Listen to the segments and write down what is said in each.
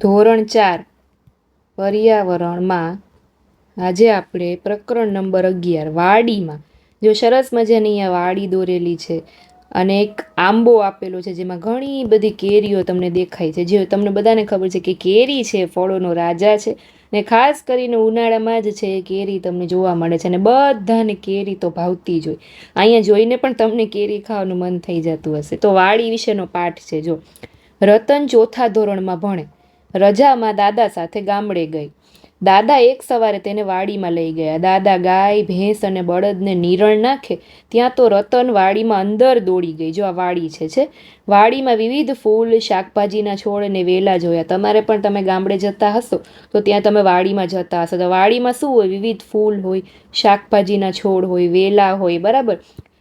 ધોરણ ચાર, પર્યાવરણમાં આજે આપણે પ્રકરણ નંબર અગિયાર, વાડીમાં. જો સરસ મજાની અહીંયા વાડી દોરેલી છે અને એક આંબો આપેલો છે જેમાં ઘણી બધી કેરીઓ તમને દેખાય છે. જે તમને બધાને ખબર છે કે કેરી છે, ફળોનો રાજા છે ને ખાસ કરીને ઉનાળામાં જ છે એ કેરી તમને જોવા મળે છે અને બધાને કેરી તો ભાવતી જ હોય. અહીંયા જોઈને પણ તમને કેરી ખાવાનું મન થઈ જતું હશે. તો વાડી વિશેનો પાઠ છે જો. રતન ચોથા ધોરણમાં ભણે. રજામાં દાદા સાથે ગામડે ગઈ. દાદા એક સવારે તેને વાડીમાં લઈ ગયા. દાદા ગાય, ભેંસ અને બળદને નિરણ નાખે ત્યાં તો રતન વાડીમાં અંદર દોડી ગઈ. જો આ વાડી છે છે. વાડીમાં વિવિધ ફૂલ, શાકભાજીના છોડ અને વેલા જોયા. તમારે પણ તમે ગામડે જતા હશો તો ત્યાં તમે વાડીમાં જતા હશો. તો વાડીમાં શું હોય? વિવિધ ફૂલ હોય, શાકભાજીના છોડ હોય, વેલા હોય, બરાબર?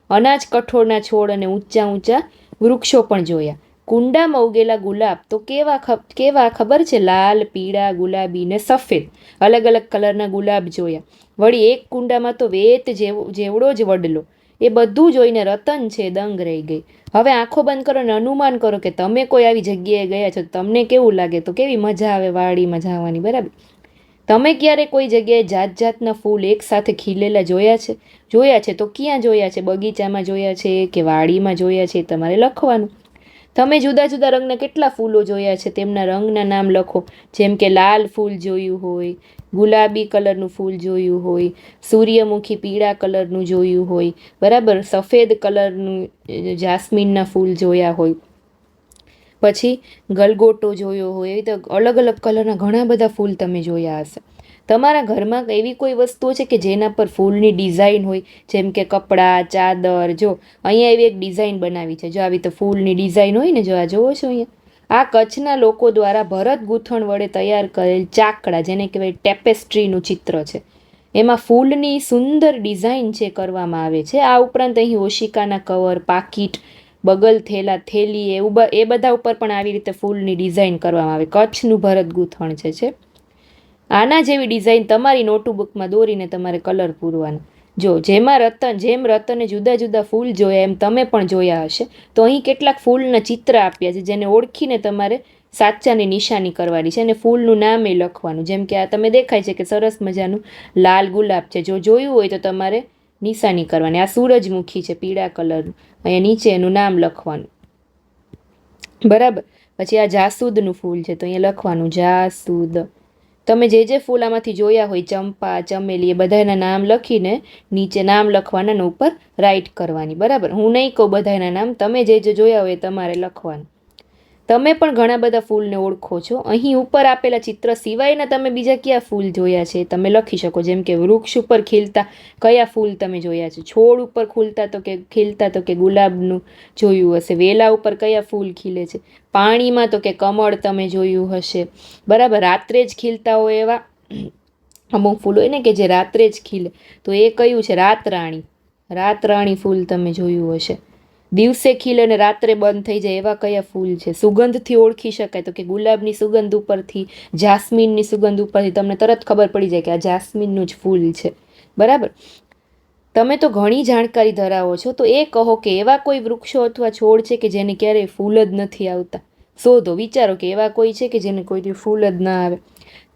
અનાજ કઠોળના છોડ અને ઊંચા ઊંચા વૃક્ષો પણ જોયા. કુંડામાં ઉગેલા ગુલાબ. તો કેવા કેવા ખબર છે? લાલ, પીળા, ગુલાબી ને સફેદ. અલગ અલગ કલરના ગુલાબ જોયા. વળી એક કુંડામાં તો વેત જેવો, જેવડો જ વડલો. એ બધું જોઈને રતન છે, દંગ રહી ગઈ. હવે આંખો બંધ કરો અને અનુમાન કરો કે તમે કોઈ આવી જગ્યાએ ગયા છો તમને કેવું લાગે? તો કેવી મજા આવે વાડીમાં જવાની બરાબર? તમે ક્યારે કોઈ જગ્યાએ જાત જાતના ફૂલ એકસાથે ખીલેલા જોયા છે? જોયા છે તો ક્યાં જોયા છે? બગીચામાં જોયા છે કે વાડીમાં જોયા છે? તમારે લખવાનું. તમે જુદા જુદા રંગના કેટલા ફૂલો જોયા છે? તેમના રંગના નામ લખો. જેમ કે લાલ ફૂલ જોયું હોય, ગુલાબી કલરનું ફૂલ જોયું હોય, સૂર્યમુખી પીળા કલરનું જોયું હોય, બરાબર? સફેદ કલરનું જાસ્મીનના ફૂલ જોયા હોય. પછી ગલગોટો જોયો હોય, એવી તો અલગ અલગ કલરના ઘણા બધા ફૂલ તમે જોયા હશે. તમારા ઘરમાં એવી કોઈ વસ્તુઓ છે કે જેના પર ફૂલની ડિઝાઇન હોય? જેમ કે કપડાં, ચાદર, જો, અહીંયા એવી એક ડિઝાઇન બનાવી છે. જો આવી તો ફૂલની ડિઝાઇન હોય ને, જો આ જોવો છો અહીંયા. આ કચ્છના લોકો દ્વારા ભરત ગૂંથણ વડે તૈયાર કરેલ ચાકડા, જેને કહેવાય ટેપેસ્ટ્રીનું ચિત્ર છે. એમાં ફૂલની સુંદર ડિઝાઇન છે કરવામાં આવે છે. આ ઉપરાંત અહીં ઓશિકાના કવર, પાકીટ, બગલ થેલા, થેલી એવું એ બધા ઉપર પણ આવી રીતે ફૂલની ડિઝાઇન કરવામાં આવે. કચ્છનું ભરત ગૂંથણ છે આના જેવી ડિઝાઇન તમારી નોટબુકમાં દોરીને તમારે કલર પૂરવાનો. જો જેમાં રતન, જેમ રતને જુદા જુદા ફૂલ જોયા એમ તમે પણ જોયા હશે, તો અહીં કેટલાક ફૂલના ચિત્ર આપ્યા છે, જેને ઓળખીને તમારે સાચાની નિશાની કરવાની છે અને ફૂલનું નામ એ લખવાનું. જેમ કે આ તમે દેખાય છે કે સરસ મજાનું લાલ ગુલાબ છે. જો જોયું હોય તો તમારે નિશાની કરવાની. આ સૂરજમુખી છે, પીળા કલરનું. અહીંયા નીચે એનું નામ લખવાનું. બરાબર? પછી આ જાસૂદનું ફૂલ છે, તો અહીંયા લખવાનું જાસૂદ. તમે જે જે ફૂલ આમાંથી જોયા હોય, ચંપા, ચમેલી, એ બધાના નામ લખીને નીચે નામ લખવાના ઉપર રાઈટ કરવાની. બરાબર? હું નહીં કહું બધાના નામ, તમે જે જે જોયા હોય તમારે લખવાનું. તમે પણ ઘણા બધા ફૂલને ઓળખો છો. અહીં ઉપર આપેલા ચિત્ર સિવાયના તમે બીજા કયા ફૂલ જોયા છે? તમે લખી શકો, જેમ કે વૃક્ષ ઉપર ખીલતા કયા ફૂલ તમે જોયા છે? છોડ ઉપર ખુલતા તો કે ખીલતા તો કે ગુલાબનું જોયું હશે. વેલા ઉપર કયા ફૂલ ખીલે છે? પાણીમાં તો કે કમળ તમે જોયું હશે. બરાબર, રાત્રે જ ખીલતા હોય એવા અમુક ફૂલ હોય ને કે જે રાત્રે જ ખીલે. તો એ કયું છે? રાતરાણી. રાતરાણી ફૂલ તમે જોયું હશે. દિવસે ખીલે અને રાત્રે બંધ થઈ જાય એવા કયા ફૂલ છે? સુગંધથી ઓળખી શકાય તો કે ગુલાબની સુગંધ ઉપરથી, જાસ્મીનની સુગંધ ઉપરથી તમને તરત ખબર પડી જાય કે આ જાસ્મીનનું જ ફૂલ છે. બરાબર? તમે તો ઘણી જાણકારી ધરાવો છો, તો એ કહો કે એવા કોઈ વૃક્ષો અથવા છોડ છે કે જેને ક્યારેય ફૂલ જ નથી આવતા? શોધો, વિચારો કે એવા કોઈ છે કે જેને કોઈથી ફૂલ જ ના આવે?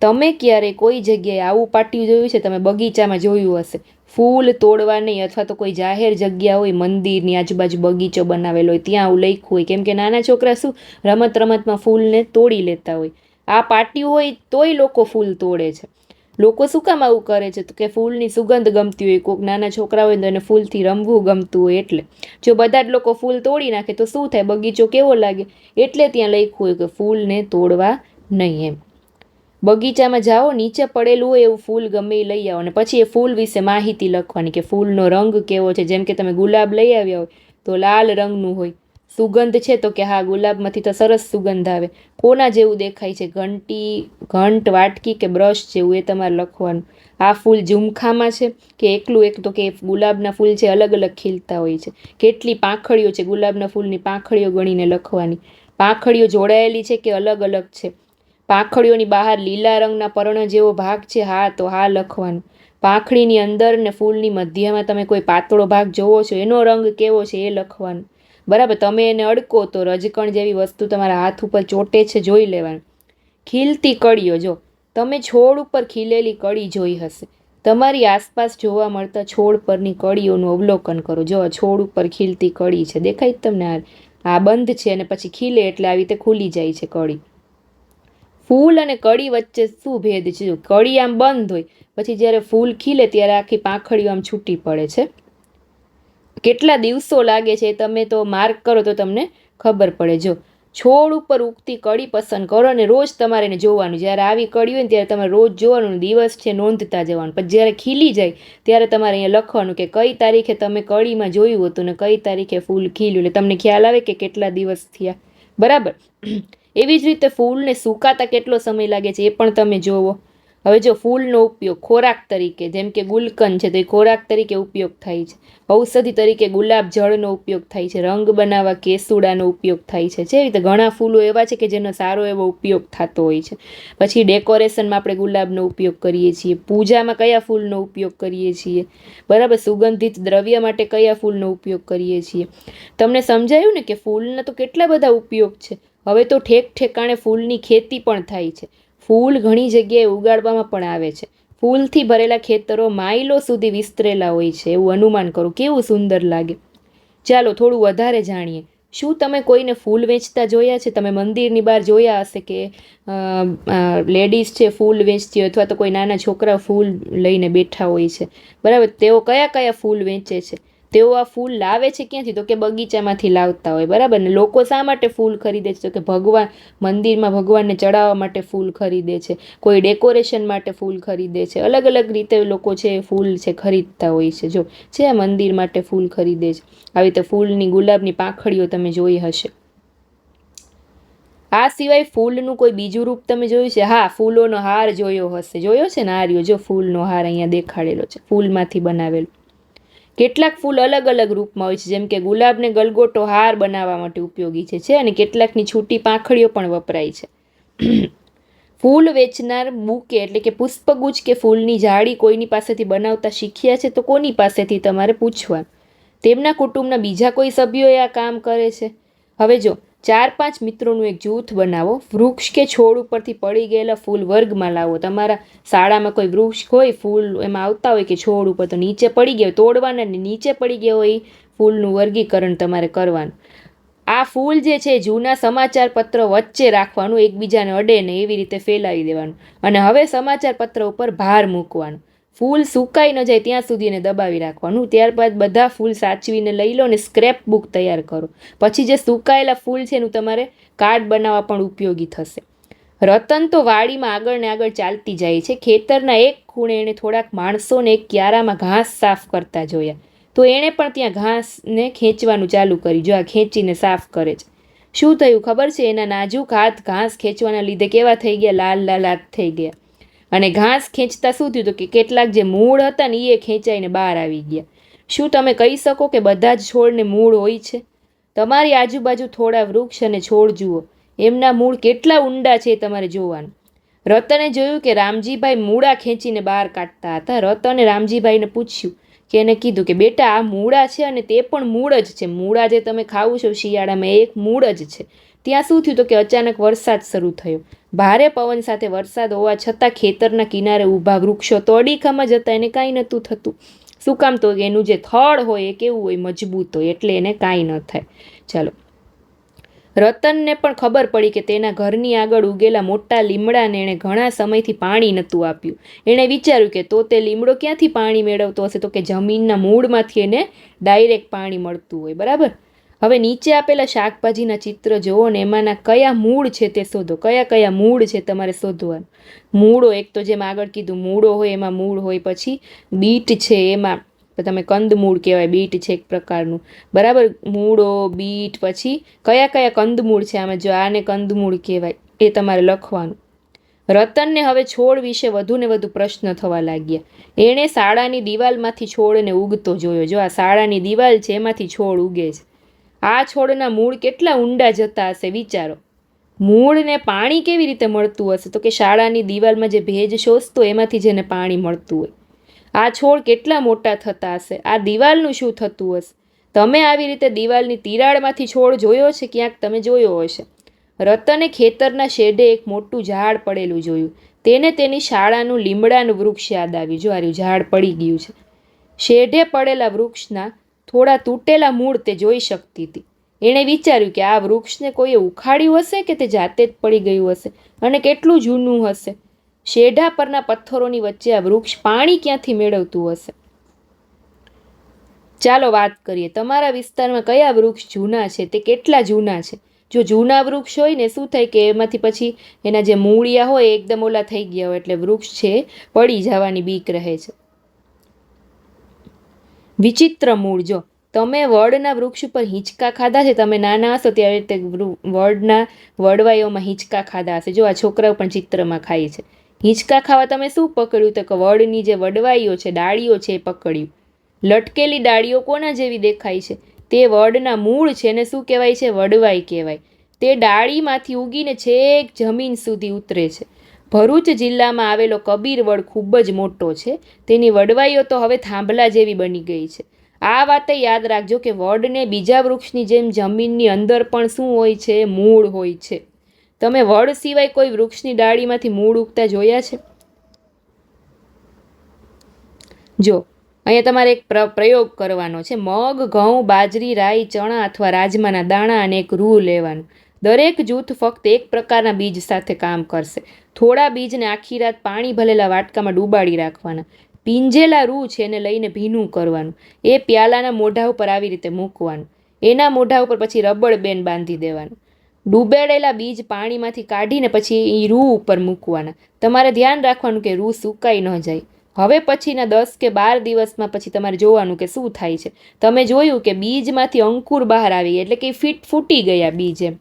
તમે ક્યારે કોઈ જગ્યાએ આવું પાટિયું જોયું છે? તમે બગીચામાં જોયું હશે. ફૂલ તોડવા નહીં, અથવા તો કોઈ જાહેર જગ્યા હોય, મંદિરની આજુબાજુ બગીચો બનાવેલો હોય, ત્યાં આવું લખ્યું હોય. કેમ કે નાના છોકરા શું, રમત રમતમાં ફૂલને તોડી લેતા હોય. આ પાર્ટી હોય તોય લોકો ફૂલ તોડે છે. લોકો શું કામ આવું કરે છે? તો કે ફૂલની સુગંધ ગમતી હોય, કોઈક નાના છોકરા હોય તો એને ફૂલથી રમવું ગમતું હોય એટલે. જો બધા જ લોકો ફૂલ તોડી નાખે તો શું થાય? બગીચો કેવો લાગે? એટલે ત્યાં લખ્યું હોય કે ફૂલને તોડવા નહીં એમ. બગીચામાં જાઓ, નીચે પડેલું હોય એવું ફૂલ ગમે એ લઈ આવો. અને પછી એ ફૂલ વિશે માહિતી લખવાની કે ફૂલનો રંગ કેવો છે. જેમ કે તમે ગુલાબ લઈ આવ્યા હોય તો લાલ રંગનું હોય. સુગંધ છે તો કે હા, ગુલાબમાંથી તો સરસ સુગંધ આવે. કોના જેવું દેખાય છે? ઘંટી, ઘંટ, વાટકી કે બ્રશ જેવું એ તમારે લખવાનું. આ ફૂલ ઝુમખામાં છે કે એકલું એક તો કે ગુલાબના ફૂલ છે અલગ અલગ ખીલતા હોય છે. કેટલી પાંખડીઓ છે ગુલાબના ફૂલની પાંખડીઓ ગણીને લખવાની. પાંખડીઓ જોડાયેલી છે કે અલગ અલગ છે? પાંખડીઓની બહાર લીલા રંગના પર્ણ જેવો ભાગ છે, હા, તો હા લખવાનું. પાંખડીની અંદર ને ફૂલની મધ્યમાં તમે કોઈ પાતળો ભાગ જોવો છો, એનો રંગ કેવો છે એ લખવાનું. બરાબર, તમે એને અડકો તો રજકણ જેવી વસ્તુ તમારા હાથ ઉપર ચોટે છે, જોઈ લેવાનું. ખીલતી કળીઓ, જો, તમે છોડ ઉપર ખીલેલી કળી જોઈ હશે. તમારી આસપાસ જોવા મળતા છોડ પરની કળીઓનું અવલોકન કરો. જો છોડ ઉપર ખીલતી કળી છે, દેખાય તમને આ બંધ છે અને પછી ખીલે એટલે આવી રીતે ખુલી જાય છે કળી. ફૂલ અને કડી વચ્ચે શું ભેદ છે? જો કડી આમ બંધ હોય, પછી જ્યારે ફૂલ ખીલે ત્યારે આખી પાંખડીઓ આમ છૂટી પડે છે. કેટલા દિવસો લાગે છે તમે તો માર્ક કરો તો તમને ખબર પડે. જો છોડ ઉપર ઉગતી કડી પસંદ કરો અને રોજ તમારે એને જોવાનું. જ્યારે આવી કડી હોય ને ત્યારે તમારે રોજ જોવાનું. દિવસ છે નોંધતા જવાનું. પછી જ્યારે ખીલી જાય, ત્યારે તમારે અહીંયા લખવાનું કે કઈ તારીખે તમે કડીમાં જોયું હતું ને કઈ તારીખે ફૂલ ખીલ્યું. એટલે તમને ખ્યાલ આવે કે કેટલા દિવસ થયા. બરાબર? એવી જ રીતે ફૂલને સુકાતા કેટલો સમય લાગે છે એ પણ તમે જોવો. હવે જો ફૂલનો ઉપયોગ ખોરાક તરીકે, જેમ કે ગુલકંદ છે તો એ ખોરાક તરીકે ઉપયોગ થાય છે. ઔષધિ તરીકે ગુલાબ જળનો ઉપયોગ થાય છે, રંગ બનાવવા કેસુડાનો ઉપયોગ થાય છે. જે રીતે ઘણા ફૂલો એવા છે કે જેનો સારો એવો ઉપયોગ થતો હોય છે. પછી ડેકોરેશનમાં આપણે ગુલાબનો ઉપયોગ કરીએ છીએ, પૂજામાં કયા ફૂલનો ઉપયોગ કરીએ છીએ, બરાબર સુગંધિત દ્રવ્ય માટે કયા ફૂલનો ઉપયોગ કરીએ છીએ. તમને સમજાયું ને કે ફૂલના તો કેટલા બધા ઉપયોગ છે? હવે તો ઠેક ઠેકાણે ફૂલની ખેતી પણ થાય છે. ફૂલ ઘણી જગ્યાએ ઉગાડવામાં પણ આવે છે. ફૂલથી ભરેલા ખેતરો માઇલો સુધી વિસ્તરેલા હોય છે એવું અનુમાન કરું. કેવું સુંદર લાગે. ચાલો થોડું વધારે જાણીએ. શું તમે કોઈને ફૂલ વેચતા જોયા છે? તમે મંદિરની બહાર જોયા હશે કે લેડીઝ છે ફૂલ વેચતી હોય અથવા તો કોઈ નાના છોકરા ફૂલ લઈને બેઠા હોય છે? બરાબર. તેઓ કયા કયા ફૂલ વેચે છે? તેઓ આ ફૂલ લાવે છે ક્યાંથી? તો કે બગીચામાંથી લાવતા હોય, બરાબર ને? લોકો શા માટે ફૂલ ખરીદે છે? તો કે ભગવાન, મંદિરમાં ભગવાનને ચડાવવા માટે ફૂલ ખરીદે છે, કોઈ ડેકોરેશન માટે ફૂલ ખરીદે છે અલગ અલગ રીતે લોકો છે ફૂલ છે ખરીદતા હોય છે. જો, છે આ મંદિર માટે ફૂલ ખરીદે છે. આવી રીતે ફૂલની, ગુલાબની પાંખડીઓ તમે જોઈ હશે. આ સિવાય ફૂલનું કોઈ બીજું રૂપ તમે જોયું છે? હા, ફૂલોનો હાર જોયો હશે. જોયો છે ને આર્યો? જો ફૂલનો હાર અહીંયા દેખાડેલો છે, ફૂલમાંથી બનાવેલો. કેટલાક ફૂલ અલગ અલગ રૂપમાં હોય છે, જેમ કે ગુલાબને ગલગોટો હાર બનાવવા માટે ઉપયોગી છે અને કેટલાકની છૂટી પાંખડીઓ પણ વપરાય છે. ફૂલ વેચનાર બુકે એટલે કે પુષ્પગુચ્છ કે ફૂલની જાળી કોઈની પાસેથી બનાવતા શીખ્યા છે, તો કોની પાસેથી તમારે પૂછવાનું? તેમના કુટુંબના બીજા કોઈ સભ્યોએ આ કામ કરે છે? હવે જો ચાર પાંચ મિત્રોનું એક જૂથ બનાવો. વૃક્ષ કે છોડ ઉપરથી પડી ગયેલા ફૂલ વર્ગમાં લાવો. તમારા શાળામાં કોઈ વૃક્ષ હોય, ફૂલ એમાં આવતા હોય કે છોડ ઉપર તો નીચે પડી ગયા તોડવાના ને નીચે પડી ગયા હોય ફૂલનું વર્ગીકરણ તમારે કરવાનું. આ ફૂલ જે છે, જૂના સમાચાર પત્ર વચ્ચે રાખવાનું, એકબીજાને અડે ને એવી રીતે ફેલાવી દેવાનું. અને હવે સમાચાર પત્ર ઉપર ભાર મૂકવાનો. ફૂલ સુકાઈ ન જાય ત્યાં સુધી એને દબાવી રાખવાનું. ત્યારબાદ બધા ફૂલ સાચવીને લઈ લો અને સ્ક્રેપ બુક તૈયાર કરો. પછી જે સુકાયેલા ફૂલ છે એનું તમારે કાર્ડ બનાવવા પણ ઉપયોગી થશે. રતન તો વાડીમાં આગળ ને આગળ ચાલતી જાય છે. ખેતરના એક ખૂણે એણે થોડાક માણસોને એક ક્યારામાં ઘાસ સાફ કરતા જોયા. તો એણે પણ ત્યાં ઘાસને ખેંચવાનું ચાલુ કર્યું. જો આ ખેંચીને સાફ કરે છે. શું થયું ખબર છે? એના નાજુક હાથ ઘાસ ખેંચવાના લીધે કેવા થઈ ગયા? લાલ લાલ હાથ થઈ ગયા. અને ઘાસ ખેંચતા શું થયું કે કેટલાક જે મૂળ હતા ને એ ખેંચાઈને બહાર આવી ગયા. શું તમે કહી શકો કે બધા જ છોડને મૂળ હોય છે? તમારી આજુબાજુ થોડા વૃક્ષ અને છોડ જુઓ. એમના મૂળ કેટલા ઊંડા છે તમારે જોવાનું. રતને જોયું કે રામજીભાઈ મૂળા ખેંચીને બહાર કાઢતા હતા. રતને રામજીભાઈને પૂછ્યું કે એને કીધું કે બેટા, આ મૂળા છે અને તે પણ મૂળ જ છે. મૂળા જે તમે ખાવું છો શિયાળામાં એક મૂળ જ છે. ત્યાં શું થયું તો કે અચાનક વરસાદ શરૂ થયો. ભારે પવન સાથે વરસાદ હોવા છતાં ખેતરના કિનારે ઊભા વૃક્ષો તો અડીખામાં જતા એને કાંઈ નહોતું થતું. શું કામ તો એનું જે થડ હોય એ કેવું હોય, મજબૂત હોય, એટલે એને કાંઈ ન થાય. ચાલો. રતનને પણ ખબર પડી કે તેના ઘરની આગળ ઉગેલા મોટા લીમડાને એણે ઘણા સમયથી પાણી નહોતું આપ્યું. એણે વિચાર્યું કે તો તે લીમડો ક્યાંથી પાણી મેળવતો હશે? તો કે જમીનના મૂળમાંથી એને ડાયરેક્ટ પાણી મળતું હોય, બરાબર? હવે નીચે આપેલા શાકભાજીના ચિત્ર જુઓ ને એમાંના કયા મૂળ છે તે શોધો. કયા કયા મૂળ છે તમારે શોધવાનું? મૂળો એક તો જેમ આગળ કીધું, મૂળો હોય, એમાં મૂળ હોય, પછી બીટ છે, એમાં તમે કંદમૂળ કહેવાય, બીટ છે એક પ્રકારનું. બરાબર? મૂળો, બીટ પછી કયા કયા કંદમૂળ છે આમાં? જો આને કંદમૂળ કહેવાય, એ તમારે લખવાનું. રતનને હવે છોડ વિશે વધુ ને વધુ પ્રશ્ન થવા લાગ્યા. એણે શાળાની દિવાલમાંથી છોડને ઉગતો જોયો. જો આ શાળાની દિવાલ છે, એમાંથી છોડ ઉગે છે. આ છોડના મૂળ કેટલા ઊંડા જતા હશે, વિચારો. મૂળને પાણી કેવી રીતે મળતું હશે? તો કે શાળાની દિવાલમાં જે ભેજ શોષતો, એમાંથી જેને પાણી મળતું હોય. આ છોડ કેટલા મોટા થતા હશે? આ દિવાલનું શું થતું હશે? તમે આવી રીતે દિવાલની તિરાડમાંથી છોડ જોયો છે? ક્યાંક તમે જોયો હશે. રતને ખેતરના શેઢે એક મોટું ઝાડ પડેલું જોયું. તેને તેની શાળાનું લીમડાનું વૃક્ષ યાદ આવ્યું. જો ઝાડ પડી ગયું છે. શેઢે પડેલા વૃક્ષના થોડા તૂટેલા મૂળ તે જોઈ શકતી હતી. એણે વિચાર્યું કે આ વૃક્ષને કોઈએ ઉખાડ્યું હશે કે તે જાતે જ પડી ગયું હશે? અને કેટલું જૂનું હશે? શેઢા પરના પથ્થરોની વચ્ચે આ વૃક્ષ પાણી ક્યાંથી મેળવતું હશે? ચાલો વાત કરીએ. તમારા વિસ્તારમાં કયા વૃક્ષ જૂના છે? તે કેટલા જૂના છે? જો જૂના વૃક્ષ હોય ને, શું થાય કે એમાંથી પછી એના જે મૂળિયા હોય એકદમ ઓલા થઈ ગયા હોય એટલે વૃક્ષ છે, પડી જવાની બીક રહે છે. વિચિત્ર મૂળ. જો તમે વડના વૃક્ષ ઉપર હિંચકા ખાધા છે, તમે નાના હશો ત્યારે તે વડના વડવાઈઓમાં હિંચકા ખાધા હશે. જો આ છોકરાઓ પણ ચિત્રમાં ખાય છે. હિંચકા ખાવા તમે શું પકડ્યું? તો વડની જે વડવાઈઓ છે, ડાળીઓ છે એ પકડ્યું. લટકેલી ડાળીઓ કોના જેવી દેખાય છે? તે વડના મૂળ છે એને શું કહેવાય છે? વડવાઈ કહેવાય. તે ડાળીમાંથી ઉગીને છેક જમીન સુધી ઉતરે છે. ભરૂચ જિલ્લામાં આવેલો કબીર વડ ખૂબ જ મોટો છે. તેની વડવાઈઓ તો હવે થાંભલા જેવી બની ગઈ છે. આ વાતે યાદ રાખજો કે વડને બીજા વૃક્ષની જેમ જમીનની અંદર પણ શું હોય છે? મૂળ હોય છે. તમે વડ સિવાય કોઈ વૃક્ષની ડાળીમાંથી મૂળ ઉગતા જોયા છે? જો, અહીંયા તમારે એક પ્ર, પ્રયોગ કરવાનો છે. મગ, ઘઉં, બાજરી, રાઈ, ચણા અથવા રાજમાના દાણા અને એક રૂ લેવાનું. દરેક જૂથ ફક્ત એક પ્રકારના બીજ સાથે કામ કરશે. થોડા બીજને આખી રાત પાણી ભરેલા વાટકામાં ડૂબાડી રાખવાના. પીંજેલા રૂ છે એને લઈને ભીનું કરવાનું. એ પ્યાલાના મોઢા ઉપર આવી રીતે મૂકવાનું. એના મોઢા ઉપર પછી રબડ બેન બાંધી દેવાનું. ડૂબેડેલા બીજ પાણીમાંથી કાઢીને પછી એ રૂ ઉપર મૂકવાના. તમારે ધ્યાન રાખવાનું કે રૂ સુકાઈ ન જાય. હવે પછીના દસ કે બાર દિવસમાં પછી તમારે જોવાનું કે શું થાય છે. તમે જોયું કે બીજમાંથી અંકુર બહાર આવી એટલે કે ફીટ ફૂટી ગયા બીજ એમ.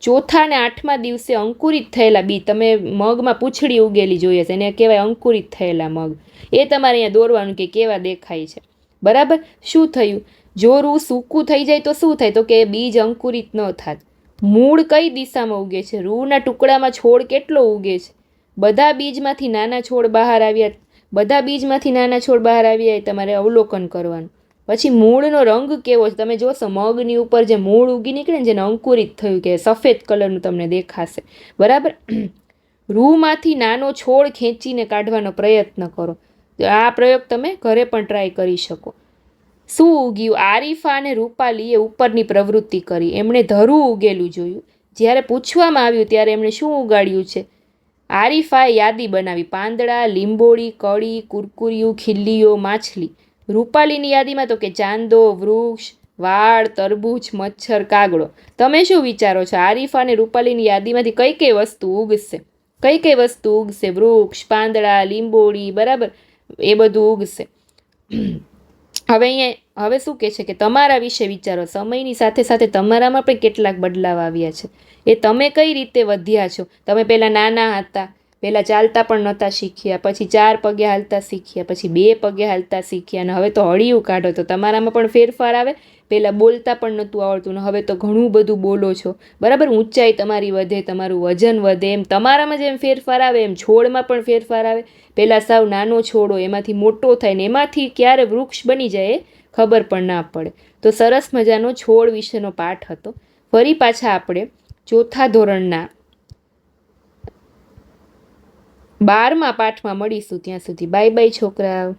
ચોથા અને આઠમા દિવસે અંકુરિત થયેલા બીજ, તમે મગમાં પૂંછડી ઉગેલી જોઈએ છે એને કહેવાય અંકુરિત થયેલા મગ. એ તમારે અહીંયા દોરવાનું કે કેવા દેખાય છે. બરાબર? શું થયું? જો રૂ સૂકું થઈ જાય તો શું થાય? તો કે બીજ અંકુરિત ન થાત. મૂળ કઈ દિશામાં ઉગે છે? રૂના ટુકડામાં છોડ કેટલો ઉગે છે? બધા બીજમાંથી નાના છોડ બહાર આવ્યા. બધા બીજમાંથી નાના છોડ બહાર આવ્યા એ તમારે અવલોકન કરવાનું. પછી મૂળનો રંગ કેવો છે? તમે જોશો, મગની ઉપર જે મૂળ ઉગી નીકળે ને જેને અંકુરિત થયું કે સફેદ કલરનું તમને દેખાશે. બરાબર? રૂમાંથી નાનો છોડ ખેંચીને કાઢવાનો પ્રયત્ન કરો. આ પ્રયોગ તમે ઘરે પણ ટ્રાય કરી શકો. શું ઉગ્યું? આરીફા અને રૂપાલીએ ઉપરની પ્રવૃત્તિ કરી. એમણે ધરું ઉગેલું જોયું. જ્યારે પૂછવામાં આવ્યું ત્યારે એમણે શું ઉગાડ્યું છે? આરીફાએ યાદી બનાવી. પાંદડા, લીંબોળી, કળી, કુરકુરિયું ખીલ્લીઓ માછલી. રૂપાલીની યાદીમાં તો કે ચાંદો, વૃક્ષ, વાળ, તરબૂચ, મચ્છર, કાગડો. તમે શું વિચારો છો? આરીફા અને રૂપાલીની યાદીમાંથી કઈ કઈ વસ્તુ ઉગશે? કઈ કઈ વસ્તુ ઉગશે? વૃક્ષ, પાંદડા, લીંબોળી, બરાબર? એ બધું ઉગશે. હવે અહીંયા, હવે શું કહે છે કે તમારા વિશે વિચારો. સમયની સાથે સાથે તમારામાં પણ કેટલાક બદલાવ આવ્યા છે. એ તમે કઈ રીતે વધ્યા છો? તમે પહેલાં નાના હતા પહેલાં ચાલતા પણ નહોતા શીખ્યા, પછી ચાર પગે હાલતા શીખ્યા, પછી બે પગે હાલતા શીખ્યા અને હવે તો હળિયું કાઢો તો તમારામાં પણ ફેરફાર આવે. પહેલાં બોલતા પણ નહોતું આવડતું ને હવે તો ઘણું બધું બોલો છો. બરાબર? ઊંચાઈ તમારી વધે, તમારું વજન વધે, એમ તમારામાં જેમ ફેરફાર આવે, એમ છોડમાં પણ ફેરફાર આવે. પહેલાં સાવ નાનો છોડો, એમાંથી મોટો થાય ને એમાંથી ક્યારે વૃક્ષ બની જાય ખબર પણ ના પડે. તો સરસ મજાનો છોડ વિશેનો પાઠ હતો. ફરી પાછા આપણે ચોથા ધોરણના બારમા પાઠમાં મળીશું ત્યાં સુધી. બાય બાય છોકરાઓ.